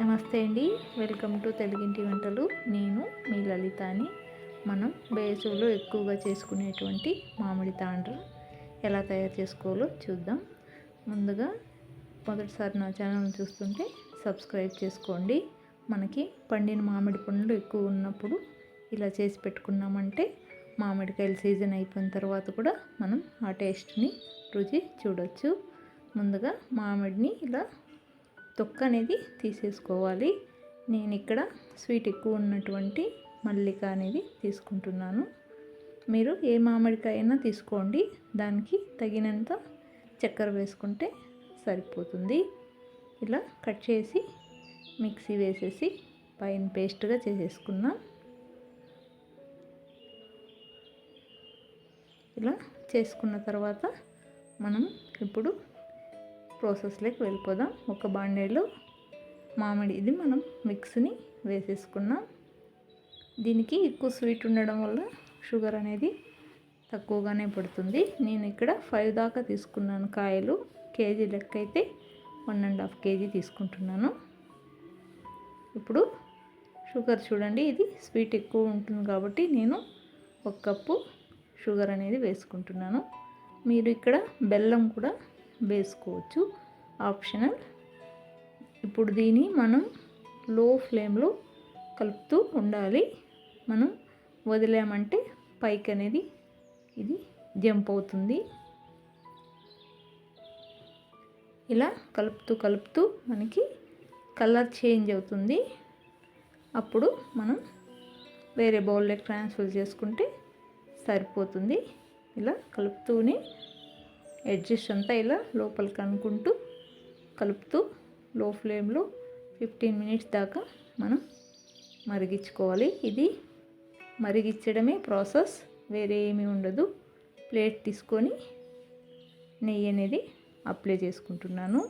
నమస్తే అండి. Welcome to తెలుగింటి వంటలు. నేను మీ లలితాని. మనం వేసవిలో ఎక్కువగా చేసుకునేటువంటి మామిడి తాండ్ర ఎలా తయారు చేసుకోవాలో చూద్దాం. ముందుగా మొదటిసారి నా ఛానల్ చూస్తుంటే సబ్స్క్రైబ్ చేసుకోండి. మనకి పండిన మామిడి పండ్లు ఎక్కువ ఉన్నప్పుడు ఇలా చేసి పెట్టుకున్నామంటే మామిడికాయల సీజన్ అయిపోయిన తర్వాత కూడా మనం ఆ టేస్ట్ని రుచి చూడొచ్చు. ముందుగా మామిడిని ఇలా తొక్క అనేది తీసేసుకోవాలి. నేను ఇక్కడ స్వీట్ ఎక్కువ ఉన్నటువంటి మల్లిక అనేది తీసుకుంటున్నాను. మీరు ఏ మామిడికాయ అయినా తీసుకోండి. దానికి తగినంత చక్కెర వేసుకుంటే సరిపోతుంది. ఇలా కట్ చేసి మిక్సీ వేసేసి పైన పేస్ట్గా చేసేసుకున్నాం. ఇలా చేసుకున్న తర్వాత మనం ఇప్పుడు ప్రాసెస్లోకి వెళ్ళిపోదాం. ఒక బాండేలో మామిడి ఇది మనం మిక్స్ని వేసేసుకున్నాం. దీనికి ఎక్కువ స్వీట్ ఉండడం వల్ల షుగర్ అనేది తక్కువగానే పడుతుంది. నేను ఇక్కడ ఫైవ్ దాకా తీసుకున్నాను కాయలు. కేజీ లెక్క అయితే వన్ అండ్ హాఫ్ కేజీ తీసుకుంటున్నాను. ఇప్పుడు షుగర్ చూడండి ఇది స్వీట్ ఎక్కువ ఉంటుంది కాబట్టి నేను ఒక కప్పు షుగర్ అనేది వేసుకుంటున్నాను. మీరు ఇక్కడ బెల్లం కూడా వేసుకోవచ్చు. ఆప్షనల్. ఇప్పుడు దీన్ని మనం లో ఫ్లేమ్లో కలుపుతూ ఉండాలి. మనం వదిలామంటే పైకి అనేది ఇది జంప్ అవుతుంది. ఇలా కలుపుతూ కలుపుతూ మనకి కలర్ చేంజ్ అవుతుంది. అప్పుడు మనం వేరే బౌల్లోకి ట్రాన్స్ఫర్ చేసుకుంటే సరిపోతుంది. ఇలా కలుపుతూనే ఎడ్జెస్ అంతా ఇలా లోపలికి అనుకుంటూ కలుపుతూ లో ఫ్లేమ్లో ఫిఫ్టీన్ మినిట్స్ దాకా మనం మరిగించుకోవాలి. ఇది మరిగించడమే ప్రాసెస్ వేరే ఏమీ ఉండదు. ప్లేట్ తీసుకొని నెయ్యి అనేది అప్లై చేసుకుంటున్నాను.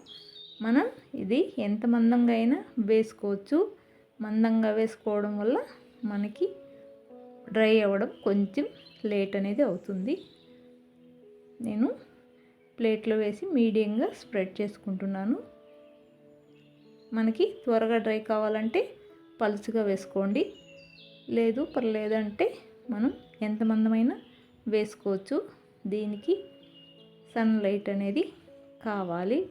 మనం ఇది ఎంత మందంగా అయినా వేసుకోవచ్చు. మందంగా వేసుకోవడం వల్ల మనకి డ్రై అవ్వడం కొంచెం లేట్ అనేది అవుతుంది. నేను ప్లేట్లో వేసి మీడియంగా స్ప్రెడ్ చేసుకుంటున్నాను. మనకి త్వరగా డ్రై కావాలంటే పలుచుగా వేసుకోండి. లేదు పర్లేదంటే మనం ఎంత మందమైనా వేసుకోవచ్చు. దీనికి సన్లైట్ అనేది కావాలి.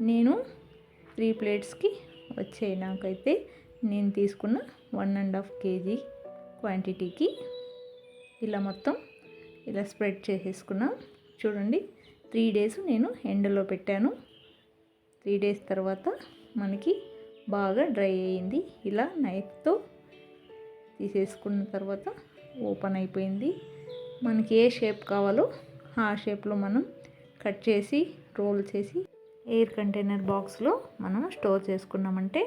నేను త్రీ ప్లేట్స్కి వచ్చాయి. నాకైతే నేను తీసుకున్న వన్ అండ్ హాఫ్ కేజీ క్వాంటిటీకి. ఇలా మొత్తం ఇలా స్ప్రెడ్ చేసేసుకున్నాం. చూడండి త్రీ డేస్ నేను ఎండలో పెట్టాను. త్రీ డేస్ తర్వాత మనకి బాగా డ్రై అయింది. ఇలా నైఫ్తో తీసేసుకున్న తర్వాత ఓపెన్ అయిపోయింది. మనకి ఏ షేప్ కావాలో ఆ షేప్లో మనం కట్ చేసి రోల్ చేసి ఎయిర్ కంటైనర్ బాక్స్లో మనం స్టోర్ చేసుకున్నామంటే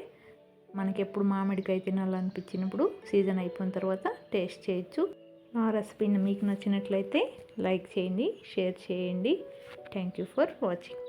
మనకి ఎప్పుడు మామిడికాయ తినాలనిపించినప్పుడు సీజన్ అయిపోయిన తర్వాత టేస్ట్ చేయొచ్చు. నా రెసిపీని మీకు నచ్చినట్లయితే లైక్ చేయండి షేర్ చేయండి. Thank you for watching